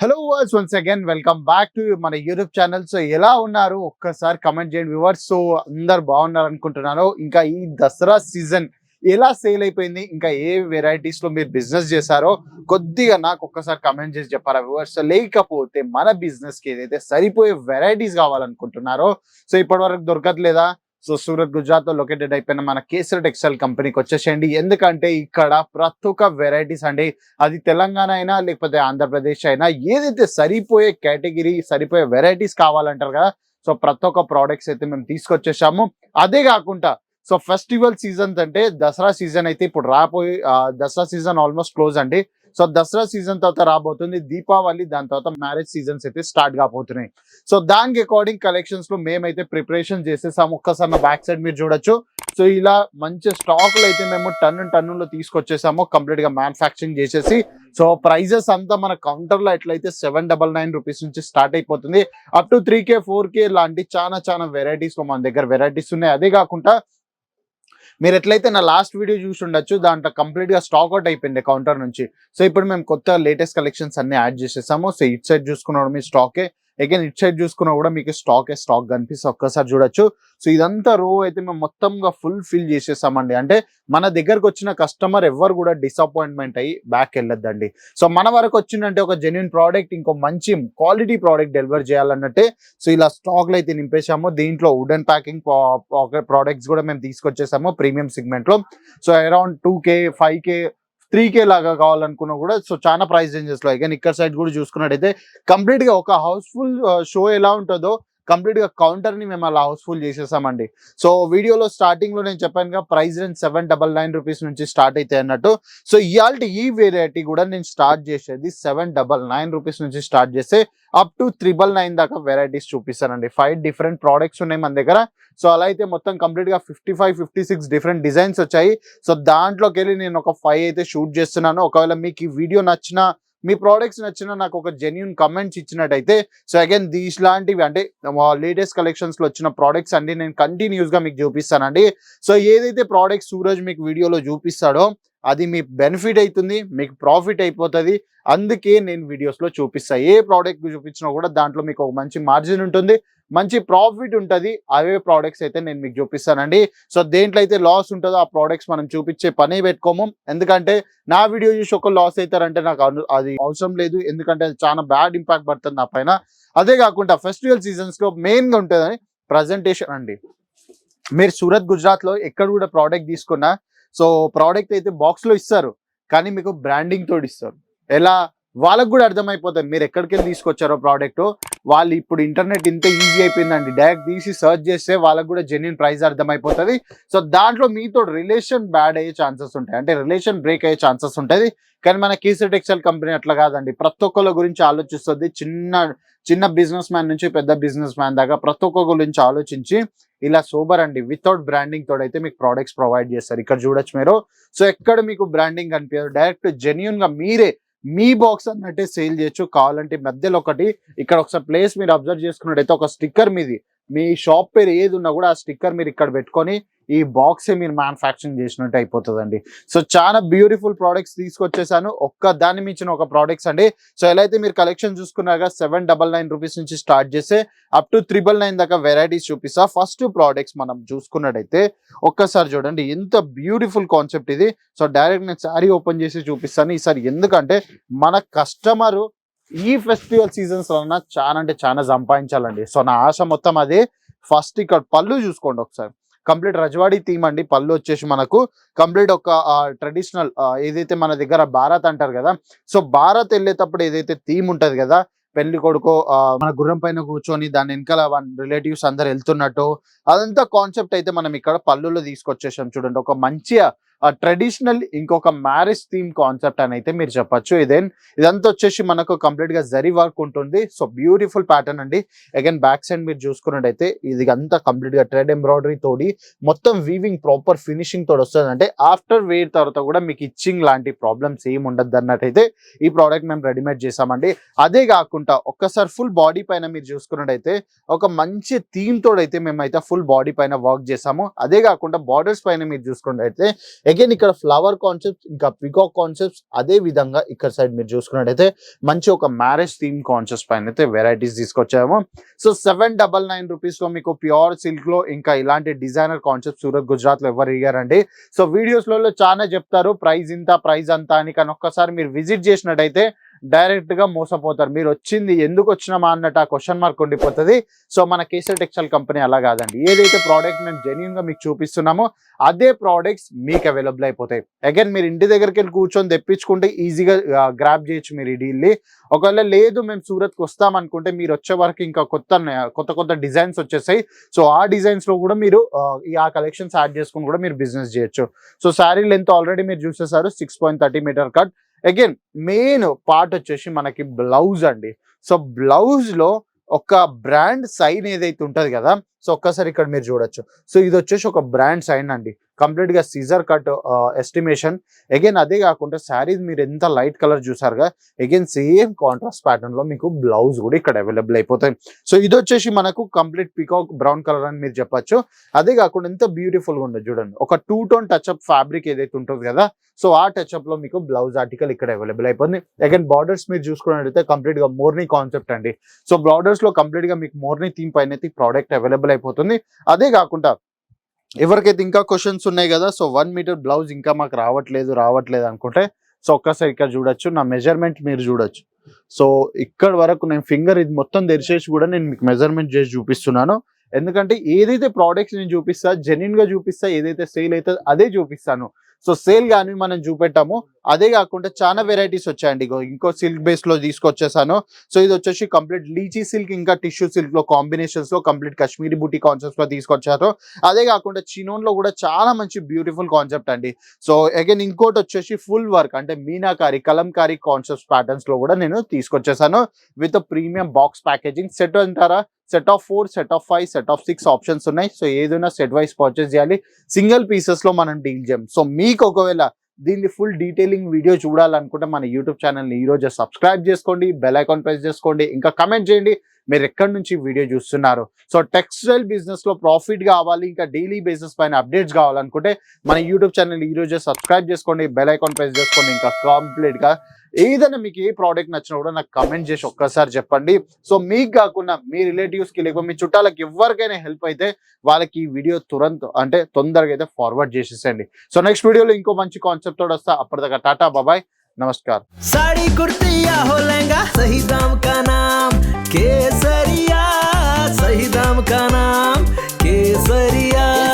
Hello verse once again welcome back to మన YouTube channel so ఎలా ఉన్నారు? ఒక్కసారి కమెంట్ చేయండి వ్యూవర్స్ సో అందరు బాగున్నారు అనుకుంటున్నాను ఇంకా ఈ దసరా సీజన్ ఎలా సేల్ అయిపోయింది? ఇంకా ఏ వెరైటీస్లో మీరు బిజినెస్ చేశారో కొద్దిగా నాకు ఒక్కసారి కమెంట్ చేసి చెప్పారా వ్యూవర్స్ లేకపోతే మన బిజినెస్కి ఏదైతే సరిపోయే వెరైటీస్ కావాలనుకుంటున్నారో సో ఇప్పటి వరకు దొరకట్లేదా? సో సూరత్ గుజరాత్లో లొకేటెడ్ అయిపోయిన మన కేసరి టెక్స్టైల్ కంపెనీకి వచ్చేసేయండి. ఎందుకంటే ఇక్కడ ప్రతి ఒక్క వెరైటీస్ అండి. అది తెలంగాణ అయినా లేకపోతే ఆంధ్రప్రదేశ్ అయినా ఏదైతే సరిపోయే కేటగిరీ సరిపోయే వెరైటీస్ కావాలంటారు కదా సో ప్రతి ఒక్క ప్రోడక్ట్స్ అయితే మేము తీసుకొచ్చేసాము. అదే కాకుండా సో ఫెస్టివల్ సీజన్స్ అంటే దసరా సీజన్ అయితే ఇప్పుడు రాబోయే దసరా సీజన్ ఆల్మోస్ట్ క్లోజ్ అండి. సో దసరా సీజన్ తర్వాత రాబోతుంది దీపావళి దాని తర్వాత మ్యారేజ్ సీజన్స్ అయితే స్టార్ట్ కాబోతున్నాయి. సో దానికి అకార్డింగ్ కలెక్షన్స్లో మేమైతే ప్రిపరేషన్ చేసేసాము. ఒక్కసారి నా బ్యాక్ సైడ్ మీరు చూడొచ్చు. సో ఇలా మంచి స్టాక్లో అయితే మేము టన్ను టన్నుల్లో తీసుకొచ్చేసాము. కంప్లీట్గా మ్యానుఫ్యాక్చరింగ్ చేసేసి సో ప్రైజెస్ అంతా మన కౌంటర్లో ఎట్లయితే సెవెన్ డబల్ నైన్ రూపీస్ నుంచి స్టార్ట్ అయిపోతుంది. Up to three K four K లాంటి చాలా చాలా వెరైటీస్లో మన దగ్గర వెరైటీస్ ఉన్నాయి. అదే కాకుండా మీరు ఎట్లయితే నా లాస్ట్ వీడియో చూసి ఉండొచ్చు దాంట్లో కంప్లీట్గా స్టాక్ అయిపోయింది కౌంటర్ నుంచి. సో ఇప్పుడు మేము కొత్త లేటెస్ట్ కలెక్షన్స్ అన్ని యాడ్ చేసేసాము. సో ఇట్ సైడ్ చూసుకున్నాడు మీ స్టాకే అగైన్ ఇట్ సైడ్ చూసుకున్నా కూడా మీకు స్టాక్ స్టాక్ కనిపిస్తే ఒక్కసారి చూడొచ్చు. సో ఇదంతా రో అయితే మేము మొత్తంగా ఫుల్ ఫిల్ చేసేసామండి. అంటే మన దగ్గరకు వచ్చిన కస్టమర్ ఎవరు కూడా డిసప్పాయింట్మెంట్ అయ్యి బ్యాక్ వెళ్ళొద్దండి. సో మన వరకు వచ్చిందంటే ఒక జెన్యున్ ప్రోడక్ట్ ఇంకో మంచి క్వాలిటీ ప్రోడక్ట్ డెలివర్ చేయాలన్నట్టే. సో ఇలా స్టాక్లు అయితే నింపేశాము. దీంట్లో వుడెన్ ప్యాకింగ్ ప్రోడక్ట్స్ కూడా మేము తీసుకొచ్చేసాము. Premium సిగ్మెంట్లో so around two K five K three K లాగా కావాలనుకున్నా కూడా సో చాలా ప్రైస్ రేంజెస్లో. కానీ ఇక్కడ సైడ్ కూడా చూసుకున్నట్టయితే కంప్లీట్గా ఒక హౌస్ఫుల్ షో uh, ఎలా ఉంటుందో కంప్లీట్గా కౌంటర్ని మేము అలా హౌస్ఫుల్ చేసేసామండి. సో వీడియోలో స్టార్టింగ్లో నేను చెప్పాను price range seven double nine rupees నుంచి స్టార్ట్ అయితే అన్నట్టు. సో ఇవాళ ఈ వెరైటీ కూడా నేను స్టార్ట్ చేసేది సెవెన్ డబల్ నైన్ రూపీస్ నుంచి స్టార్ట్ చేస్తే అప్ టు త్రిబల్ నైన్ దాకా వెరైటీస్ చూపిస్తానండి. ఫైవ్ డిఫరెంట్ ప్రోడక్ట్స్ ఉన్నాయి మన దగ్గర. సో అలా అయితే మొత్తం కంప్లీట్గా fifty five fifty six different designs వచ్చాయి. సో దాంట్లోకి వెళ్ళి నేను ఒక ఫైవ్ అయితే షూట్ చేస్తున్నాను. ఒకవేళ మీకు ఈ వీడియో నచ్చిన మీ ప్రోడక్ట్స్ నచ్చిన నాకు ఒక జెన్యున్ కమెంట్స్ ఇచ్చినట్టయితే సో అగైన్ దీస్ లాంటివి అంటే లేటెస్ట్ కలెక్షన్స్లో వచ్చిన ప్రోడక్ట్స్ అన్ని నేను కంటిన్యూస్గా మీకు చూపిస్తానండి. సో ఏదైతే ప్రోడక్ట్ సూరజ్ మీకు వీడియోలో చూపిస్తాడో అది మీ బెనిఫిట్ అవుతుంది మీకు ప్రాఫిట్ అయిపోతుంది. అందుకే నేను వీడియోస్లో చూపిస్తాను చూపిస్తా. ఏ ప్రోడక్ట్ చూపించినా కూడా దాంట్లో మీకు ఒక మంచి మార్జిన్ ఉంటుంది. మంచి ప్రాఫిట్ ఉంటుంది. అవే ప్రోడక్ట్స్ అయితే నేను మీకు చూపిస్తానండి. సో దేంట్లో అయితే లాస్ ఉంటుందో ఆ ప్రోడక్ట్స్ మనం చూపించే పని పెట్టుకోము. ఎందుకంటే నా వీడియో చూసి ఒక లాస్ అవుతారంటే నాకు అది అవసరం లేదు. ఎందుకంటే అది చాలా బ్యాడ్ ఇంపాక్ట్ పడుతుంది నా పైన. అదే కాకుండా ఫెస్టివల్ సీజన్స్లో మెయిన్గా ఉంటుందని ప్రజెంటేషన్ అండి. మీరు సూరత్ గుజరాత్లో ఎక్కడ కూడా ప్రోడక్ట్ తీసుకున్నా సో ప్రోడక్ట్ అయితే బాక్స్లో ఇస్తారు. కానీ మీకు బ్రాండింగ్ తోడిస్తారు ఎలా? వాళ్ళకు కూడా అర్థమైపోతుంది. మీరు ఎక్కడికి వెళ్ళి తీసుకొచ్చారో ప్రోడక్ట్ వాళ్ళు ఇప్పుడు ఇంటర్నెట్ ఇంత ఈజీ అయిపోయిందండి. డైరెక్ట్ తీసి సర్చ్ చేస్తే వాళ్ళకు కూడా జెన్యున్ ప్రైస్ అర్థమైపోతుంది. సో దాంట్లో మీతో రిలేషన్ బ్యాడ్ అయ్యే ఛాన్సెస్ ఉంటాయి. అంటే రిలేషన్ బ్రేక్ అయ్యే ఛాన్సెస్ ఉంటుంది కానీ మన కేసీ టెక్స్టైల్ కంపెనీ అట్లా కాదండి. ప్రతి ఒక్కళ్ళ గురించి ఆలోచిస్తుంది. చిన్న చిన్న బిజినెస్ మ్యాన్ నుంచి పెద్ద బిజినెస్ మ్యాన్ దాకా ప్రతి ఒక్క గురించి ఆలోచించి ఇలా సూపర్ అండి. వితౌట్ బ్రాండింగ్ తోడు అయితే మీకు ప్రోడక్ట్స్ ప్రొవైడ్ చేస్తారు. ఇక్కడ చూడొచ్చు మీరు. సో ఎక్కడ మీకు బ్రాండింగ్ కనిపించదు. డైరెక్ట్ జెన్యున్గా మీరే మీ బాక్స్ అన్నట్టే సేల్ చేయొచ్చు. కావాలంటే మధ్యలో ఒకటి ఇక్కడ ఒకసారి ప్లేస్ మీరు అబ్జర్వ్ చేసుకున్నట్టయితే ఒక స్టిక్కర్ మీది. మీ షాప్ పేరు ఏది ఉన్నా కూడా ఆ స్టిక్కర్ మీరు ఇక్కడ పెట్టుకొని ఈ బాక్సే మీరు మ్యానుఫ్యాక్చరింగ్ చేసినట్టు అయిపోతుందండి. సో చాలా బ్యూటిఫుల్ ప్రోడక్ట్స్ తీసుకొచ్చేసాను. ఒక్క దాన్ని మించిన ఒక ప్రోడక్ట్స్ అండి. సో ఎలా అయితే మీరు కలెక్షన్ చూసుకున్నాక సెవెన్ డబల్ నైన్ రూపీస్ నుంచి స్టార్ట్ చేస్తే అప్ టు త్రిబుల్ నైన్ దాకా వెరైటీస్ చూపిస్తా. ఫస్ట్ ప్రోడక్ట్స్ మనం చూసుకున్నట్టయితే ఒక్కసారి చూడండి ఎంత బ్యూటిఫుల్ కాన్సెప్ట్ ఇది. సో డైరెక్ట్ నేను శారీ ఓపెన్ చేసి చూపిస్తాను. ఈసారి ఎందుకంటే మన కస్టమర్ ఈ ఫెస్టివల్ సీజన్స్ వలన చాలా అంటే చాలా సంపాదించాలండి. సో నా ఆశ మొత్తం అదే. ఫస్ట్ ఇక్కడ పళ్ళు చూసుకోండి ఒకసారి. కంప్లీట్ రజవాడీ థీమ్ అండి. పళ్ళు వచ్చేసి మనకు కంప్లీట్ ఒక ట్రెడిషనల్ ఏదైతే మన దగ్గర భారత్ అంటారు కదా. సో భారత్ వెళ్ళేటప్పుడు ఏదైతే థీమ్ ఉంటది కదా పెళ్ళి కొడుకు ఆ, మన గుర్రం పైన కూర్చొని దాని వెనకాల రిలేటివ్స్ అందరు వెళ్తున్నట్టు అదంతా కాన్సెప్ట్ అయితే మనం ఇక్కడ పళ్ళులో తీసుకొచ్చేసాం చూడండి. ఒక మంచిగా ట్రెడిషనల్ ఇంకొక మ్యారేజ్ థీమ్ కాన్సెప్ట్ అని అయితే మీరు చెప్పచ్చు. ఇదేన్ ఇదంతా వచ్చేసి మనకు కంప్లీట్గా జరి వర్క్ ఉంటుంది. సో బ్యూటిఫుల్ ప్యాటర్న్ అండి. అగైన్ బ్యాక్ సైడ్ మీరు చూసుకున్నట్టయితే ఇది అంతా కంప్లీట్గా ట్రెడ్ ఎంబ్రాయిడరీ తోడి మొత్తం వీవింగ్ ప్రాపర్ ఫినిషింగ్ తోడు వస్తుంది. అంటే ఆఫ్టర్ వేర్ తర్వాత కూడా మీకు ఇచ్చింగ్ లాంటి ప్రాబ్లమ్స్ ఏమి ఉండదు అన్నట్టయితే ఈ ప్రోడక్ట్ మేము రెడీమేడ్ చేసామండి అదే కాకుండా ఒక్కసారి ఫుల్ బాడీ పైన మీరు చూసుకున్నట్టయితే ఒక మంచి థీమ్ తోడైతే మేమైతే ఫుల్ బాడీ పైన వర్క్ చేసాము అదే కాకుండా బార్డర్స్ పైన మీరు చూసుకున్నట్టయితే అగైన్ ఇక్కడ ఫ్లవర్ కాన్సెప్ట్స్ ఇంకా పికాక్ కాన్సెప్ట్స్ అదే విధంగా ఇక్కడ సైడ్ మీరు చూసుకున్నట్టయితే మంచి ఒక మ్యారేజ్ థీమ్ కాన్సెప్ట్స్ పైన అయితే వెరైటీస్ తీసుకొచ్చాము సో సెవెన్ డబల్ నైన్ రూపీస్లో మీకు ప్యూర్ సిల్క్లో ఇంకా ఇలాంటి డిజైనర్ కాన్సెప్ట్స్ సూరత్ గుజరాత్లో ఎవరు ఇయ్యారండి? సో వీడియోస్లలో చాలా చెప్తారు ప్రైజ్ ఇంత ప్రైజ్ అంత అని కానీ ఒక్కసారి మీరు విజిట్ చేసినట్టయితే డైరెక్ట్గా మోసపోతారు. మీరు వచ్చింది ఎందుకు వచ్చినామా అన్నట్టు ఆ క్వశ్చన్ మార్క్ ఉండిపోతుంది. సో మన కేసర్ టెక్స్టైల్ కంపెనీ అలా కాదండి. ఏదైతే ప్రోడక్ట్ మేము జెన్యున్గా మీకు చూపిస్తున్నామో అదే ప్రోడక్ట్స్ మీకు అవైలబుల్ అయిపోతాయి. అగైన్ మీరు ఇంటి దగ్గరికి వెళ్ళి కూర్చొని తెప్పించుకుంటే ఈజీగా గ్రాప్ చేయొచ్చు మీరు ఈ డీల్ని ఒకవేళ లేదు మేము సూరత్కి వస్తాం అనుకుంటే మీరు వచ్చే వరకు ఇంకా కొత్త కొత్త కొత్త డిజైన్స్ వచ్చేసాయి సో ఆ డిజైన్స్లో కూడా మీరు ఆ, ఈ ఆ కలెక్షన్స్ యాడ్ చేసుకుని కూడా మీరు బిజినెస్ చేయొచ్చు. సో శారీ లెంత్ ఆల్రెడీ మీరు చూసేసారు. Six point thirty meter cut again main part వచ్చేసి మనకి బ్లౌజ్ అండి. సో బ్లౌజ్లో ఒక బ్రాండ్ సైన్ ఏదైతే ఉంటుంది కదా సో ఒక్కసారి ఇక్కడ మీరు చూడొచ్చు. సో ఇది వచ్చేసి ఒక బ్రాండ్ సైన్ అండి. కంప్లీట్గా సీజర్ కట్ ఎస్టిమేషన్ అగైన్ అదే కాకుండా శారీస్ మీరు ఎంత లైట్ కలర్ చూసారుగా అగైన్ సేమ్ కాంట్రాస్ట్ ప్యాటర్న్లో మీకు బ్లౌజ్ కూడా ఇక్కడ అవైలబుల్ అయిపోతాయి. సో ఇది వచ్చేసి మనకు కంప్లీట్ పికాక్ బ్రౌన్ కలర్ అని మీరు చెప్పచ్చు. అదే కాకుండా ఎంత బ్యూటిఫుల్గా ఉండదు చూడండి. ఒక two tone touch up fabric ఏదైతే ఉంటుంది కదా సో ఆ టచ్ అప్లో మీకు బ్లౌజ్ ఆర్టికల్ ఇక్కడ అవైలబుల్ అయిపోతుంది అగైన్ బార్డర్స్ మీరు చూసుకున్నట్లయితే కంప్లీట్గా మోర్నీ కాన్సెప్ట్ అండి. సో బార్డర్స్లో మీకు మోర్నీ థీమ్ పైన అయితే ప్రోడక్ట్ అవైలబుల్ అయిపోతుంది. అదే కాకుండా ఎవరికైతే ఇంకా క్వశ్చన్స్ ఉన్నాయి కదా సో వన్ మీటర్ బ్లౌజ్ ఇంకా మాకు రావట్లేదు రావట్లేదు అనుకుంటే సో ఒక్కసారి ఇక్కడ చూడొచ్చు. నా మెజర్మెంట్ మీరు చూడొచ్చు. సో ఇక్కడ వరకు నేను ఫింగర్ ఇది మొత్తం తెరిచేసి కూడా నేను మీకు మెజర్మెంట్ చేసి చూపిస్తున్నాను. ఎందుకంటే ఏదైతే ప్రోడక్ట్స్ నేను చూపిస్తా జెన్యున్గా చూపిస్తా ఏదైతే సేల్ అవుతుందో అదే చూపిస్తాను. సో సేల్ కానీ మనం చూపెట్టాము. అదే కాకుండా చాలా వెరైటీస్ వచ్చాయండి. ఇంకో సిల్క్ బేస్లో తీసుకొచ్చేసాను. సో ఇది వచ్చేసి కంప్లీట్ లీచీ సిల్క్ ఇంకా టిష్యూ సిల్క్లో కాంబినేషన్స్లో కంప్లీట్ కాశ్మీరీ బూటీ కాన్సెప్ట్స్లో తీసుకొచ్చారు. అదే కాకుండా చినోన్లో కూడా చాలా మంచి బ్యూటిఫుల్ కాన్సెప్ట్ అండి. సో అగైన్ ఇంకోటి వచ్చేసి ఫుల్ వర్క్ అంటే మీనాకారి కలంకారీ కాన్సెప్ట్ ప్యాటర్న్స్లో కూడా నేను తీసుకొచ్చేసాను. With premium box packaging set అంటారా? Set of four set of five set of six options ఉన్నాయి. సో ఏదైనా సెట్ వైస్ పర్చేస్ చేయాలి. సింగిల్ పీసెస్లో మనం డీల్ చేయం. సో మీకు ఒకవేళ దీన్ని ఫుల్ డీటెయిలింగ్ వీడియో చూడాలనుకుంటే మన యూట్యూబ్ ఛానల్ని ఈ సబ్స్క్రైబ్ చేసుకోండి బెల్ ఐకాన్ ప్రెస్ చేసుకోండి ఇంకా కమెంట్ చేయండి. మీరు ఎక్కడి నుంచి వీడియో చూస్తున్నారు? సో టెక్స్టైల్ బిజినెస్లో ప్రాఫిట్ కావాలి ఇంకా డైలీ బేసిస్ పైన అప్డేట్స్ కావాలనుకుంటే మన యూట్యూబ్ ఛానల్ ఈ రోజే సబ్స్క్రైబ్ చేసుకోండి బెల్ ఐకాన్ ప్రెస్ చేసుకోండి ఇంకా కంప్లీట్గా ఏదైనా మీకు ఏ ప్రోడక్ట్ నచ్చినా కూడా నాకు కమెంట్ చేసి ఒక్కసారి చెప్పండి. సో మీకు కాకుండా మీ రిలేటివ్స్కి లేకపోతే మీ చుట్టాలకి ఎవరికైనా హెల్ప్ అయితే వాళ్ళకి ఈ వీడియో తురంత అంటే తొందరగా అయితే ఫార్వర్డ్ చేసేసండి సో నెక్స్ట్ వీడియోలో ఇంకో మంచి కాన్సెప్ట్ తోడు వస్తా. అప్పటిదాకా టాటా బాబాయ్ నమస్కారం. केसरिया सही दाम का नाम केसरिया।